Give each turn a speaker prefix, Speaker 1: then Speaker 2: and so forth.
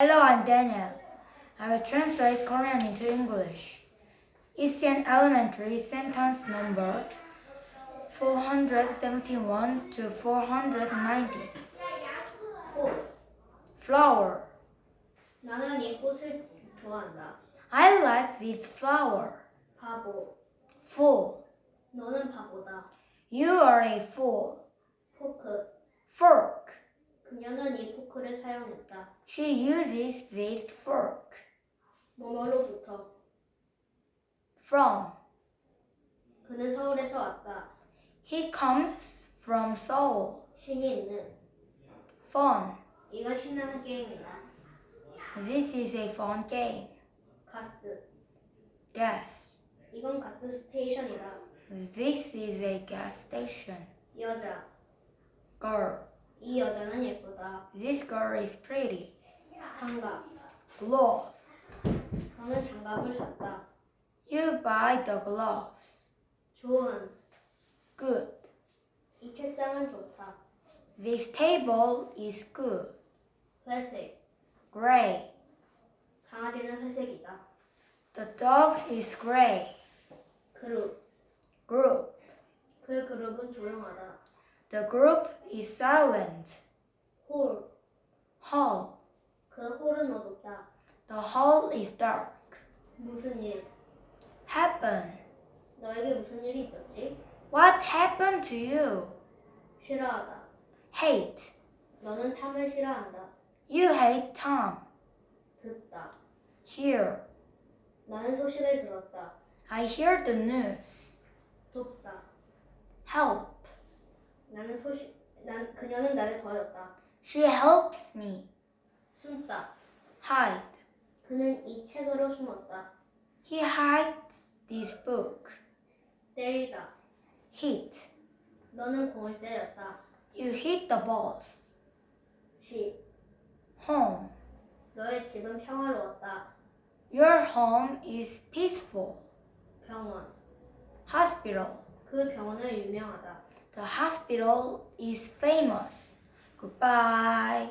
Speaker 1: Hello, I'm Daniel. I will translate Korean into English. Isian Elementary sentence number 471 to 490.
Speaker 2: 꽃.
Speaker 1: Flower.
Speaker 2: 나는 이 꽃을 좋아한다.
Speaker 1: I like this flower.
Speaker 2: 바보.
Speaker 1: Fool.
Speaker 2: 너는 바보다.
Speaker 1: You are a fool.
Speaker 2: 포크.
Speaker 1: Fork.
Speaker 2: 그녀는 이 포크를 사용했다.
Speaker 1: She uses this fork.
Speaker 2: 뭐뭐로부터.
Speaker 1: From.
Speaker 2: 그는 서울에서 왔다.
Speaker 1: He comes from Seoul.
Speaker 2: 신이 있는.
Speaker 1: Fun.
Speaker 2: 이거 신나는 게임이다.
Speaker 1: This is a fun game.
Speaker 2: 가스.
Speaker 1: Gas.
Speaker 2: 이건 가스 스테이션이다.
Speaker 1: This is a gas station.
Speaker 2: 여자.
Speaker 1: Girl.
Speaker 2: 이 여자는 예쁘다.
Speaker 1: This girl is pretty.
Speaker 2: 장갑.
Speaker 1: Glove.
Speaker 2: 너는 장갑을 샀다.
Speaker 1: You buy the gloves.
Speaker 2: 좋은.
Speaker 1: Good.
Speaker 2: 이 책상은 좋다.
Speaker 1: This table is good.
Speaker 2: 회색.
Speaker 1: Gray.
Speaker 2: 강아지는 회색이다.
Speaker 1: The dog is gray.
Speaker 2: 그룹.
Speaker 1: Group.
Speaker 2: 그 그룹은 조용하다.
Speaker 1: The group is silent.
Speaker 2: 홀.
Speaker 1: Hall.
Speaker 2: 그 홀은 어둡다.
Speaker 1: The hall is dark.
Speaker 2: 무슨 일?
Speaker 1: Happen.
Speaker 2: 너에게 무슨 일이 있었지?
Speaker 1: What happened to you?
Speaker 2: 싫어하다.
Speaker 1: Hate.
Speaker 2: 너는 탐을 싫어한다.
Speaker 1: You hate Tom.
Speaker 2: 듣다.
Speaker 1: Hear.
Speaker 2: 나는 소식을 들었다.
Speaker 1: I hear the news.
Speaker 2: 돕다.
Speaker 1: Help.
Speaker 2: 소식 난 그녀는 나를 도와줬다.
Speaker 1: She helps me.
Speaker 2: 숨다.
Speaker 1: Hide.
Speaker 2: 그는 이 책으로 숨었다.
Speaker 1: He hides this book.
Speaker 2: 때리다.
Speaker 1: Hit.
Speaker 2: 너는 공을 때렸다.
Speaker 1: You hit the balls.
Speaker 2: 집.
Speaker 1: Home.
Speaker 2: 너의 집은 평화로웠다.
Speaker 1: Your home is peaceful.
Speaker 2: 병원.
Speaker 1: Hospital.
Speaker 2: 그 병원은 유명하다.
Speaker 1: The hospital is famous. Goodbye.